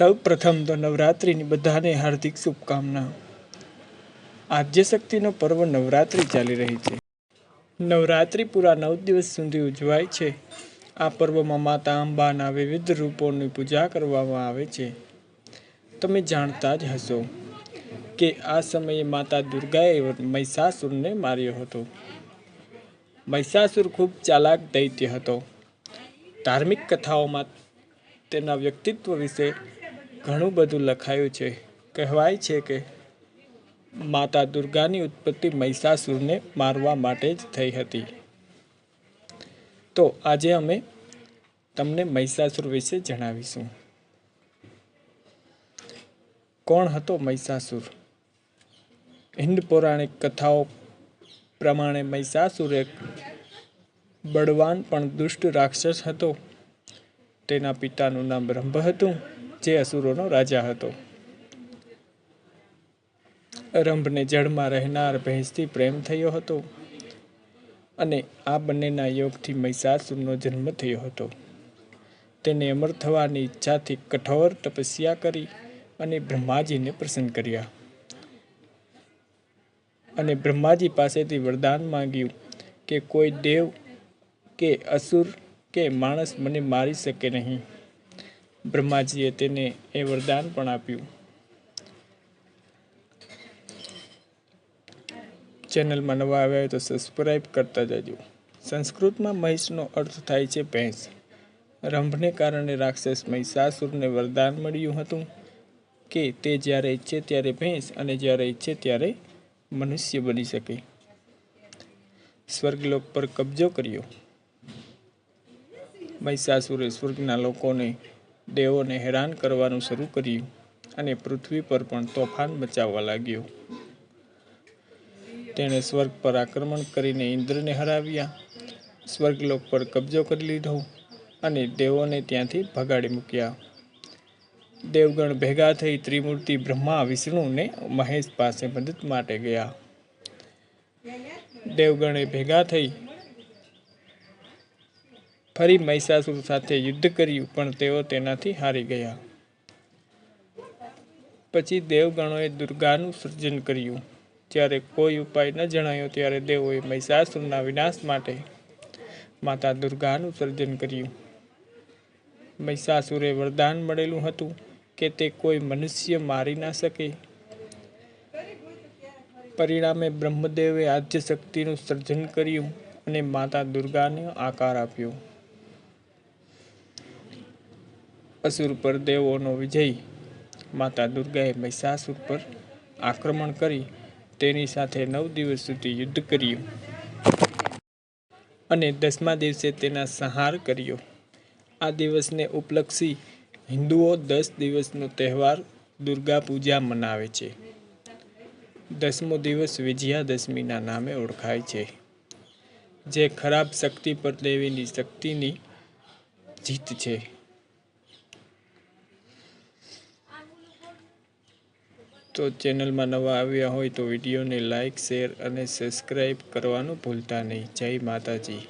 સૌ પ્રથમ તો નવરાત્રિની બધાને હાર્દિક શુભકામના. આદ્યશક્તિનો પર્વ નવરાત્રિ ચાલી રહી છે. નવરાત્રિ પૂરા નવ દિવસ સુધી ઉજવાય છે. આ પર્વમાં માતા અંબાના વિવિધ રૂપોની પૂજા કરવામાં આવે છે. તમે જાણતા જ હશો કે આ સમયે માતા દુર્ગાએ મહિષાસુરને માર્યો હતો. મહિષાસુર ખૂબ ચાલાક દૈત્ય હતો. ધાર્મિક કથાઓમાં તેના વ્યક્તિત્વ વિશે ઘણું બધું લખાયું છે. કહેવાય છે કે માતા દુર્ગાની ઉત્પત્તિ મહિષાસુરને મારવા માટે જ થઈ હતી. તો આજે અમે તમને મહિષાસુર વિશે જણાવીશું. કોણ હતો મહિષાસુર? હિન્દ પૌરાણિક કથાઓ પ્રમાણે મહિષાસુર એક બળવાન પણ દુષ્ટ રાક્ષસ હતો. તેના પિતાનું નામ બ્રહ્મ હતું. જે અસુરોનો રાજા હતો. રંભને જળમાં રહેનાર ભેંસથી પ્રેમ થયો હતો અને આ બંનેના યોગથી મહિષાસુરનો જન્મ થયો હતો. તેને અમર થવાની ઈચ્છાથી કઠોર તપસ્યા કરી અને બ્રહ્માજીને પ્રસન્ન કર્યા. અને બ્રહ્માજી પાસેથી વરદાન માંગ્યું કે કોઈ દેવ કે અસુર કે માણસ મને મારી શકે નહીં. બ્રહ્માજીએ તેને એ વરદાન પણ આપ્યું. ચેનલમાં નવા આવ્યા હોય તો સબસ્ક્રાઈબ કરતા જજો. સંસ્કૃતમાં મહિષનો અર્થ થાય છે ભેંસ. રંભને કારણે રાક્ષસ મહિષાસુરને વરદાન મળ્યું હતું કે તે જ્યારે ઈચ્છે ત્યારે ભેંસ અને જ્યારે ઈચ્છે ત્યારે મનુષ્ય બની શકે. સ્વર્ગલોક પર કબજો કર્યો. મહિષાસુરે સ્વર્ગના લોકોને દેવોને હેરાન કરવાનું શરૂ કર્યું અને પૃથ્વી પર પણ તોફાન મચાવવા લાગ્યો. તેણે સ્વર્ગ પર આક્રમણ કરીને ઇન્દ્રને હરાવ્યા. સ્વર્ગલોક પર કબજો કરી લીધો અને દેવોને ત્યાંથી ભગાડી મૂક્યા. દેવગણ ભેગા થઈ ત્રિમૂર્તિ બ્રહ્મા વિષ્ણુને મહેશ પાસે મદદ માટે ગયા. દેવગણે ભેગા થઈ ફરી મહિષાસુર સાથે યુદ્ધ કર્યું, પણ તેઓ તેનાથી હારી ગયા. પછી દેવગણોએ દુર્ગાનું સર્જન કર્યું. જ્યારે કોઈ ઉપાય ન જણાયો, ત્યારે દેવોએ મહિષાસુરના વિનાશ માટે માતા દુર્ગાનું સર્જન કર્યું. મહિષાસુરે વરદાન મળેલું હતું કે તે કોઈ મનુષ્ય મારી ના શકે. પરિણામે બ્રહ્મદેવે આદ્ય શક્તિનું સર્જન કર્યું અને માતા દુર્ગાને આકાર આપ્યો. અસુર પર દેવોનો વિજય, માતા દુર્ગાએ મહિષાસુર પર આક્રમણ કરી તેની સાથે નવ દિવસ સુધી યુદ્ધ કર્યું અને દસમા દિવસે તેના સંહાર કર્યો. આ દિવસને ઉપલક્ષી હિન્દુઓ દસ દિવસનો તહેવાર દુર્ગા પૂજા મનાવે છે. દસમો દિવસ વિજયાદશમીના નામે ઓળખાય છે. જે ખરાબ શક્તિ પર દેવીની શક્તિની જીત છે. તો ચેનલમાં નવા આવ્યા હોય તો વિડીયોને લાઈક, શેર અને સબસ્ક્રાઈબ કરવાનું ભૂલતા નહીં. જય માતાજી.